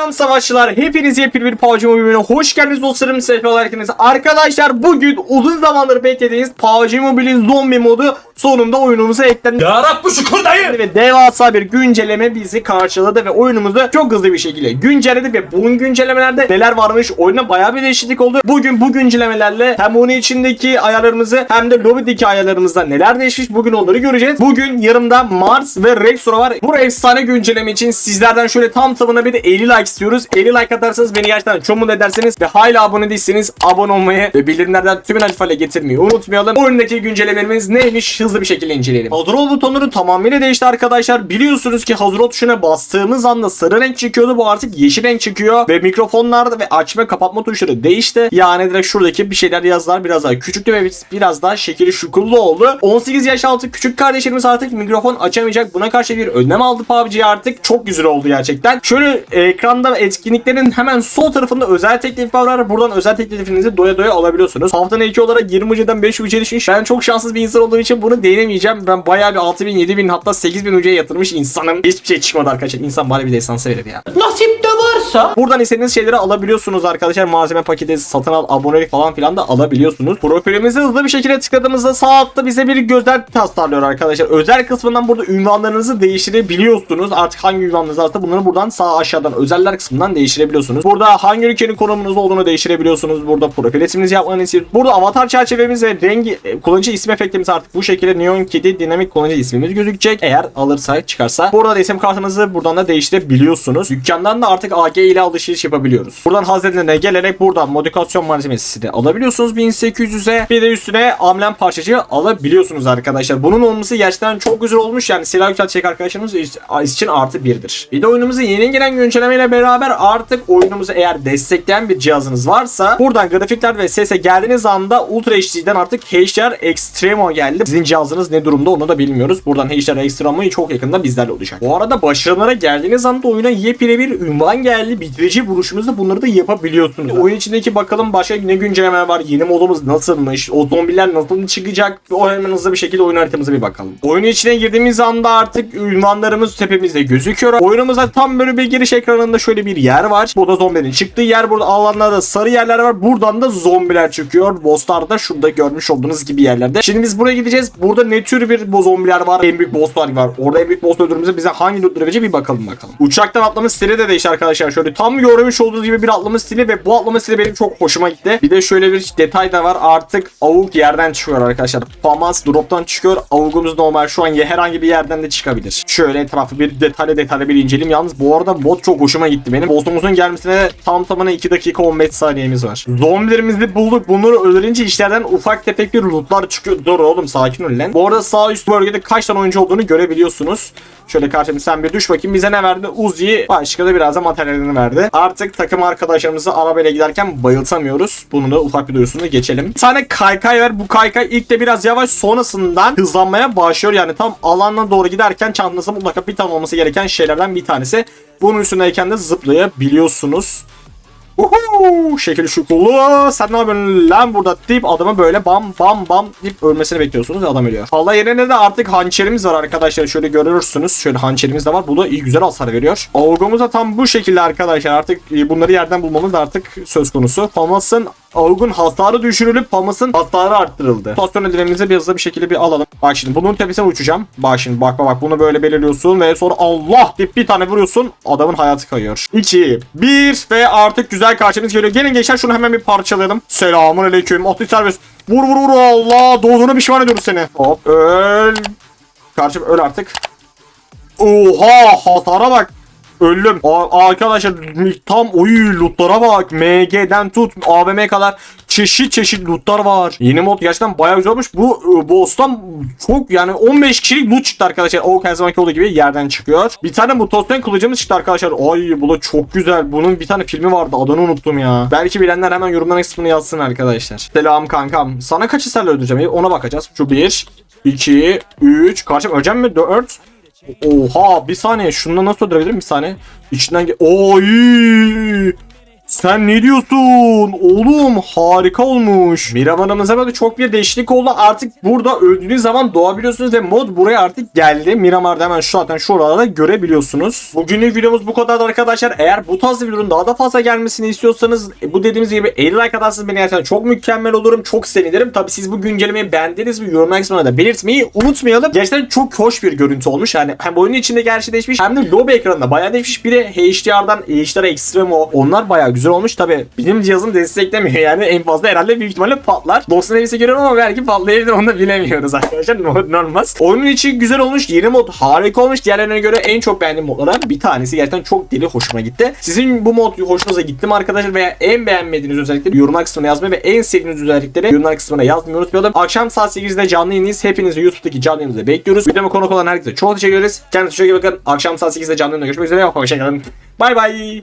Selam savaşçılar. Hepiniz yepyeni bir PUBG Mobile bölümüne hoş geldiniz dostlarım. Sefalar. Arkadaşlar bugün uzun zamandır beklediğiniz PUBG Mobile'in zombi modu sonunda oyunumuza eklendi. Ya Rabbi şükür dayı. Ve devasa bir güncelleme bizi karşıladı ve oyunumuzu çok hızlı bir şekilde güncelledi ve bugün güncellemelerde neler varmış oyuna bayağı bir değişiklik oldu. Bugün bu güncellemelerle hem oyun içindeki ayarlarımızı hem de lobideki ayarlarımızda neler değişmiş bugün onları göreceğiz. Bugün yanımda Mars ve Rexora var. Bu efsane güncelleme için sizlerden şöyle tam tamına bir de 50 like istiyoruz. 50 like atarsanız beni gerçekten çok mutlu ederseniz ve hala abone değilseniz abone olmayı ve bildirimlerden tümün alfayla getirmeyi unutmayalım. Oyundaki güncellemelerimiz neymiş hızlı bir şekilde inceleyelim. Hazır ol butonları tamamıyla değişti arkadaşlar. Biliyorsunuz ki hazır ol tuşuna bastığımız anda sarı renk çıkıyordu. Bu artık yeşil renk çıkıyor ve mikrofonlarda ve açma kapatma tuşları değişti. Yani direkt şuradaki bir şeyler yazılar biraz daha küçüktü ve biraz daha şekeri şukullu oldu. 18 yaş altı küçük kardeşlerimiz artık mikrofon açamayacak. Buna karşı bir önlem aldı PUBG artık. Çok güzel oldu gerçekten. Şöyle ekranda etkinliklerin hemen sol tarafında özel teklif var. Buradan özel teklifinizi doya doya alabiliyorsunuz. Haftanın iki olarak 20 ucudan 5 ucuya düşmüş. Ben çok şanssız bir insan olduğum için bunu değinemeyeceğim. Ben bayağı bir 6000, 7000 hatta 8000 ucuya yatırmış insanım. Hiçbir şey çıkmadı arkadaşlar. İnsan bari bir destansı verir ya. Nasip de varsa. Buradan istediğiniz şeyleri alabiliyorsunuz arkadaşlar. Malzeme paketi, satın al, abonelik falan filan da alabiliyorsunuz. Profilimizi hızlı bir şekilde tıkladığımızda sağ altta bize bir gözel tasarlıyor arkadaşlar. Özel kısmından burada ünvanlarınızı değiştirebiliyorsunuz. Artık hangi ünvanınız varsa bunları buradan sağ aşağıdan özeller kısmından değiştirebiliyorsunuz. Burada hangi ülkenin konumunuz olduğunu değiştirebiliyorsunuz. Burada profil resminizi yapmanızı istiyorsunuz. Burada avatar çerçevemiz ve rengi e, kullanıcı ismi efektimiz artık bu şekilde Neon Kedi dinamik kullanıcı ismimiz gözükecek. Eğer alırsa çıkarsa. Burada da isim kartınızı buradan da değiştirebiliyorsunuz. Dükkandan da artık AG ile alışveriş yapabiliyoruz. Buradan hazırlanana gelerek buradan modifikasyon malzemesi de alabiliyorsunuz 1800'e. Bir de üstüne amblem parçacığı alabiliyorsunuz arkadaşlar. Bunun olması gerçekten çok güzel olmuş. Yani silah yükseltecek arkadaşlarımız için artı birdir. Bir de oyunumuza yeni gelen güncellemeyle beraber artık oyunumuzu eğer destekleyen bir cihazınız varsa buradan grafikler ve sese geldiğiniz anda Ultra HD'den artık HDR Extremo geldi. Sizin cihazınız ne durumda onu da bilmiyoruz. Buradan HDR Extremo'yu çok yakında bizlerle olacak. Bu arada başarılara geldiğiniz anda oyuna yepyeni bir ünvan geldi. Bitirici vuruşunuzda bunları da yapabiliyorsunuz. Oyun içindeki bakalım başka ne güncelleme var. Yeni modumuz nasılmış? O zombiler nasıl çıkacak? O hemen hızlı bir şekilde oyun haritamıza bir bakalım. Oyunun içine girdiğimiz anda artık ünvanlarımız tepemizde gözüküyor. Oyunumuzda tam böyle bir giriş ekranında şöyle bir yer var. Burada zombilerin çıktığı yer. Burada alanlarda sarı yerler var. Buradan da zombiler çıkıyor. Bosslar da şurada görmüş olduğunuz gibi yerlerde. Şimdi biz buraya gideceğiz. Burada ne tür bir zombiler var? En büyük bosslar var. Orada en büyük boss öldürdüğümüzde bize hangi loot verecek bir bakalım bakalım. Uçaktan atlama stili de değişti arkadaşlar. Şöyle tam görmüş olduğunuz gibi bir atlama stili ve bu atlama stili benim çok hoşuma gitti. Bir de şöyle bir detay da var. Artık avuk yerden çıkıyor arkadaşlar. Famas drop'tan çıkıyor. Avugumuz normal şu an herhangi bir yerden de çıkabilir. Şöyle etrafı bir detaylı detaylı bir inceleyeyim. Yalnız bu arada mod çok hoşuma gitti benim. Boss'umuzun gelmesine tam tamına 2 dakika 15 saniyemiz var. Zombilerimizi bulduk. Bunları öldürünce işlerden ufak tefek bir lootlar çıkıyor. Dur oğlum sakin ol lan. Bu arada sağ üst bölgede kaç tane oyuncu olduğunu görebiliyorsunuz. Şöyle karşımda sen bir düş bakayım. Bize ne verdi? Uzi. Başka da biraz da materyalini verdi. Artık takım arkadaşlarımızı arabayla giderken bayıltamıyoruz. Bunu da ufak bir duyurusunu geçelim. Bir tane kaykay var. Bu kaykay ilk de biraz yavaş sonrasından hızlanmaya başlıyor. Yani tam alanına doğru giderken çantasında mutlaka bir tane olması gereken şeylerden bir tanesi. Bunun üstündeyken de zıplayabiliyorsunuz. Uhu, şekil şukulu. Sen ne yapıyorsun lan burada deyip adamı böyle bam bam bam deyip ölmesini bekliyorsunuz adam ölüyor. Allah yerine de artık hançerimiz var arkadaşlar. Şöyle görürsünüz. Şöyle hançerimiz de var. Bu da iyi güzel hasar veriyor. Avgumuz da tam bu şekilde arkadaşlar. Artık e, bunları yerden bulmamız da artık söz konusu. Famas'ın Avgun hasarı düşürülüp Famas'ın hasarı arttırıldı. Rotasyon eldivenimizi bir hızlı bir şekilde bir alalım. Bak şimdi bunun tepesine uçacağım. Bak şimdi bak bak bunu böyle belirliyorsun ve sonra Allah deyip bir tane vuruyorsun. Adamın hayatı kayıyor. 2, 1 ve artık güzel karşımız geliyor. Gelin gençler şunu hemen bir parçalayalım. Selamun aleyküm. Atış serbest. Vur vur vur Allah. Doğduğuna pişman ediyoruz seni. Hop öl. Karşım öl artık. Oha hasara bak. Öldüm. A- arkadaşlar tam oy lootlara bak. MG'den tut AVM'ye kadar çeşit çeşit lootlar var. Yeni mod gerçekten bayağı güzel olmuş. Bu e, boss'tan çok yani 15 kişilik loot çıktı arkadaşlar. O her zamanki olduğu gibi yerden çıkıyor. Bir tane mutasyon kılıcımız çıktı arkadaşlar. Ay bu da çok güzel. Bunun bir tane filmi vardı. Adını unuttum ya. Belki bilenler hemen yorumların kısmını yazsın arkadaşlar. Selam kankam. Sana kaç hislerle öldüreceğim? Ona bakacağız. Şu 1, 2, 3. Karşım öleceğim mi? 4. Oha bir saniye şunu nasıl öldürebilirim bir saniye. İçinden ge- Oy! Sen ne diyorsun? Oğlum harika olmuş. Miramar'ımıza böyle çok bir değişiklik oldu. Artık burada öldüğünüz zaman doğabiliyorsunuz ve mod buraya artık geldi. Miramar'da hemen şu zaten şuralarda görebiliyorsunuz. Bugünlük videomuz bu kadar arkadaşlar. Eğer bu tarz videoların daha da fazla gelmesini istiyorsanız e, bu dediğimiz gibi 50 like atarsanız beni gerçekten çok mükemmel olurum. Çok sevinirim. Tabi siz bu güncellemeyi beğendiniz mi? Yorumlar kısmına da belirtmeyi unutmayalım. Gerçekten çok hoş bir görüntü olmuş. Yani hem oyunun içinde gerçi değişmiş hem de lobby ekranında bayağı değişmiş. Bir de HDR'dan HDR Extremo onlar bayağı güzel olmuş. Tabi benim cihazım desteklemiyor yani en fazla herhalde büyük ihtimalle patlar. 90 seviyesi görüyorum ama belki patlayabilir onu da bilemiyoruz arkadaşlar. Normal. Oyunun içi güzel olmuş. Yeni mod harika olmuş. Diğerlerine göre en çok beğendiğim modlardan bir tanesi gerçekten çok deli hoşuma gitti. Sizin bu mod hoşunuza gitti mi arkadaşlar veya en beğenmediğiniz özellikleri yorumlar kısmına yazmayı ve en sevdiğiniz özellikleri yorumlar kısmına yazmayı unutmayalım. Akşam saat 8'de canlı yayındayız. Hepinizi YouTube'daki canlı yayınımıza bekliyoruz. Videoma konuk olan herkese çok teşekkür ederiz. Kendinize çok iyi bakın. Akşam saat 8'de canlı yayında görüşmek üzere. Hoşçakalın. Bay bay.